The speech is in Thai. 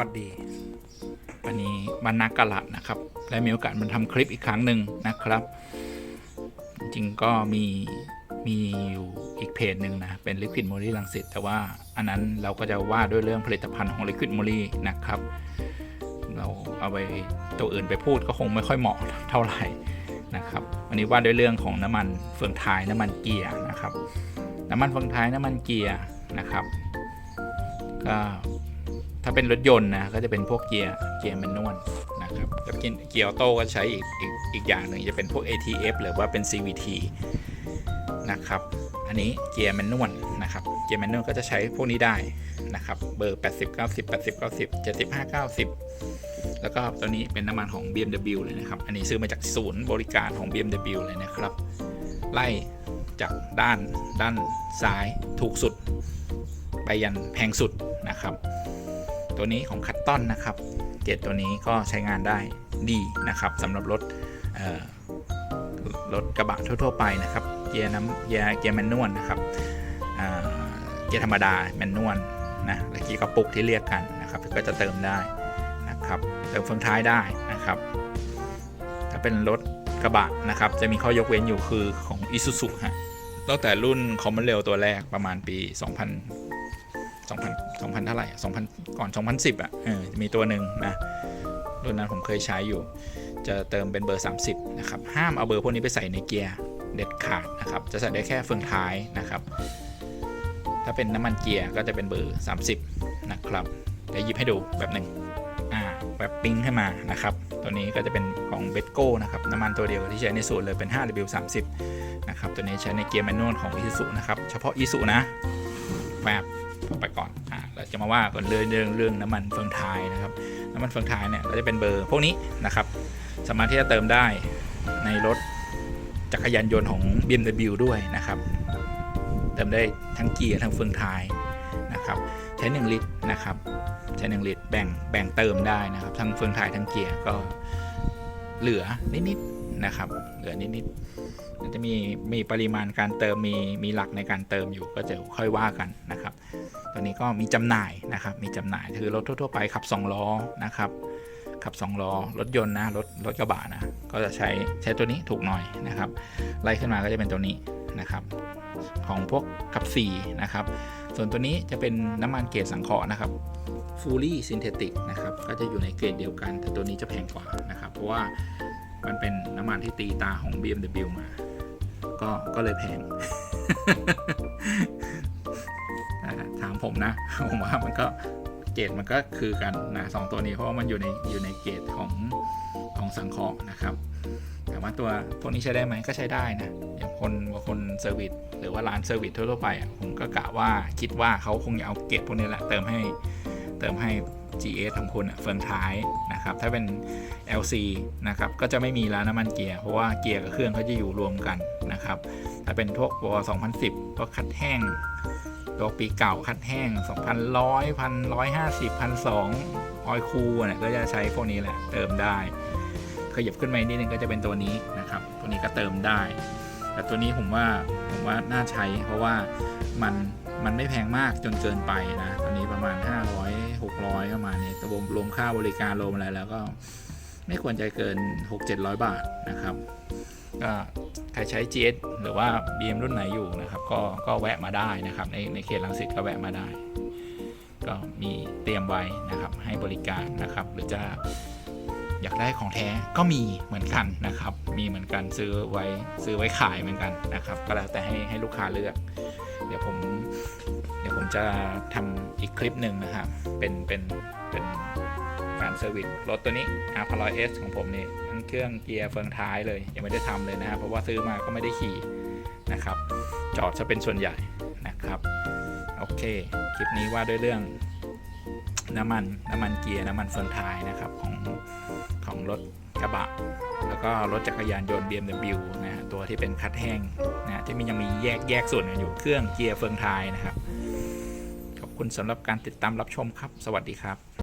บรรณากะละนะครับ ได้มีโอกาสมันทำคลิปอีกครั้งหนึ่งนะครับ จริงก็มีมีอยู่อีกเพจหนึ่งนะ เป็น Liquid m o l y ลังสิตแต่ว่าอันนั้นเราก็จะว่าด้วยเรื่องผลิตภัณฑ์ของ Liquid m o l y นะครับ เราเอาไปตัวอื่นไปพูดก็คงไม่ค่อยเหมาะเท่าไหร่นะครับ วันนี้ว่าด้วยเรื่องของน้ำมันเฟืองท้ายน้ำมันเกียร์นะครับ น้ำมันเฟืองท้ายน้ำมันเกียร์นะครับก็ ถ้าเป็นรถยนต์นะก็จะเป็นพวกเกียร์เกียร์แมนนวลนะครับถ้าเป็นเกียร์ออโต้ก็ใช้อีกอีกอีกอย่างหนึ่งจะเป็นพวก ATF หรือว่าเป็น CVT นะครับอันนี้เกียร์แมนนวลนะครับเกียร์แมนนวลก็จะใช้พวกนี้ได้นะครับเบอร์ 80 90 80 90 75 90 แล้วก็ตัวนี้เป็นน้ำมันของ BMW เลยนะครับ อันนี้ซื้อมาจากศูนย์บริการของ BMW เลยนะครับ ไล่จากด้านด้านซ้ายถูกสุด ไปยันแพงสุดนะครับ ตัวนี้ของคัตตอนนะครับเกรตัวนี้ก็ใช้งานได้ดีนะครับสำหรับรถรถกระบะทั่ว ๆ ไปนะครับเกียร์น้ำเกียร์เกียร์แมนนวลนะครับเกียร์ธรรมดาแมนนวลนะและเกียร์กระปุกที่เรียกกันนะครับ ก็จะเติมได้นะครับเติมเฟืองท้ายได้นะครับ ถ้าเป็นรถกระบะนะครับ จะมีข้อยกเว้นอยู่คือของ Isuzu ฮะตั้งแต่รุ่นคอมมอนเรลตัวแรกประมาณปี 2000 2000 2000เท่าไหร่อะ2000 ก่อน 2010 อะเออจะมีตัวหนึ่งนะรุ่นนั้นผมเคยใช้อยู่ จะเติมเป็นเบอร์ 30 นะครับ ห้ามเอาเบอร์พวกนี้ไปใส่ในเกียร์เด็ดขาดนะครับ จะใส่ได้แค่เฟืองท้ายนะครับ ถ้าเป็นน้ำมันเกียร์ก็จะเป็นเบอร์ 30 นะครับเดี๋ยวหยิบให้ดูแบบหนึ่งอ่าแบบปิ้งขึ้นมานะครับ ตัวนี้ก็จะเป็นของเบสโก้นะครับ น้ำมันตัวเดียวที่ใช้ในสูตรเลยเป็น 5W30 นะครับ ตัวนี้ใช้ในเกียร์แมนนวลของ Isuzu นะครับ เฉพาะ Isuzu นะแบบ ไปก่อนอ่าเราจะมาว่ากันเรื่องเรื่องเรื่องน้ำมันเฟืองท้ายนะครับ น้ำมันเฟืองท้ายเนี่ยก็จะเป็นเบอร์พวกนี้นะครับสามารถที่จะเติมได้ในรถจักรยานยนต์ของ BMW ด้วยนะครับ เติมได้ทั้งเกียร์ทั้งเฟืองท้ายนะครับใช้ 1 ลิตรนะครับใช้1ลิตรแบ่งแบ่งเติมได้นะครับ ทั้งเฟืองท้ายทั้งเกียร์ก็เหลือนิดๆ นะครับ เหลือนิดๆจะมีมีปริมาณการเติมมีมีหลักในการเติมอยู่ก็จะค่อยว่ากันนะครับ ตัวนี้ก็มีจำหน่ายนะครับมีจำหน่ายคือรถทั่วๆไปขับ 2 ล้อนะครับขับ 2 ล้อ รถยนต์นะรถรถกระบะนะก็จะใช้ใช้ตัวนี้ถูกหน่อยนะครับ ไล่ขึ้นมาก็จะเป็นตัวนี้นะครับ ของพวกขับ4นะครับ ส่วนตัวนี้จะเป็นน้ำมันเกรดสังเคราะห์นะครับ fully synthetic นะครับก็จะอยู่ในเกรดเดียวกัน แต่ตัวนี้จะแพงกว่านะครับ เพราะว่ามันเป็น มันที่ตีตาของ BMW มา ก็ก็เลยแพง ถามผมนะ ผมว่ามันก็เกรดมันก็คือกันนะสองตัวนี้เพราะว่ามันอยู่ในอยู่ในเกรดของของสังเคราะห์นะครับแต่ว่าตัวพวกนี้ใช้ได้ไหมก็ใช้ได้นะอย่างคนบางคนเซอร์วิสหรือว่าร้านเซอร์วิสทั่วๆไปอะผมก็กะว่าคิดว่าเขาคงจะเอาเกรดพวกนี้แหละเติมให้เติมให้ GS ของคุณอะเฟืองท้ายนะครับ ถ้าเป็น LC นะครับ ก็จะไม่มีร้านน้ำมันเกียร์ เพราะว่าเกียร์กับเครื่องเขาจะอยู่รวมกันนะครับ ถ้าเป็นพวกวอ2010 ก็คัดแห้ง ตัวปีเก่าคัดแห้ง 2,100 1,150 1,200ออยคูเนี่ย ก็จะใช้พวกนี้แหละ เติมได้ ขยับขึ้นมาอีกนิดนึงก็จะเป็นตัวนี้นะครับ ตัวนี้ก็เติมได้ แต่ตัวนี้ผมว่าผมว่าน่าใช้ เพราะว่ามันมันไม่แพงมากจนเกินไปนะตัวนี้ประมาณ 500 600ประมาณนี้รวมรวมค่าบริการรวมอะไรแล้วก็ไม่ควรจะเกิน 6-700 บาทนะครับ ก็ใครใช้ GS หรือว่า BM รุ่นไหนอยู่นะครับ ก็ก็แวะมาได้นะครับ ในในเขตลังสิตก็แวะมาได้ ก็มีเตรียมไว้นะครับ ให้บริการนะครับ หรือจะอยากได้ของแท้ก็มีเหมือนกันนะครับ มีเหมือนกันซื้อไว้ซื้อไว้ขายเหมือนกันนะครับ ก็แล้วแต่ให้ให้ลูกค้าเลือก เดี๋ยวผม ผมจะทำอีกคลิปหนึ่งนะครับ เป็น เป็น เป็นการเซอร์วิสรถตัวนี้ r 1 0 0 S ของผมนี่ทั้งเครื่องเกียร์เฟืองท้ายเลย ยังไม่ได้ทำเลยนะครับเพราะว่าซื้อมาก็ไม่ได้ขี่นะครับ จอดจะเป็นส่วนใหญ่นะครับ โอเค คลิปนี้ว่าด้วยเรื่องน้ำมันน้ำมันเกียร์น้ำมันเฟืองท้ายนะครับของของรถกระบะ แล้วก็รถจักรยานยนต์ BMW นะฮะตัวที่เป็นคัดแห้งนะที่มันยังมีแยกแยกส่วนกันอยู่เครื่องเกียร์เฟืองท้ายนะครับขอบ คุณสำหรับการติดตามรับชมครับ สวัสดีครับ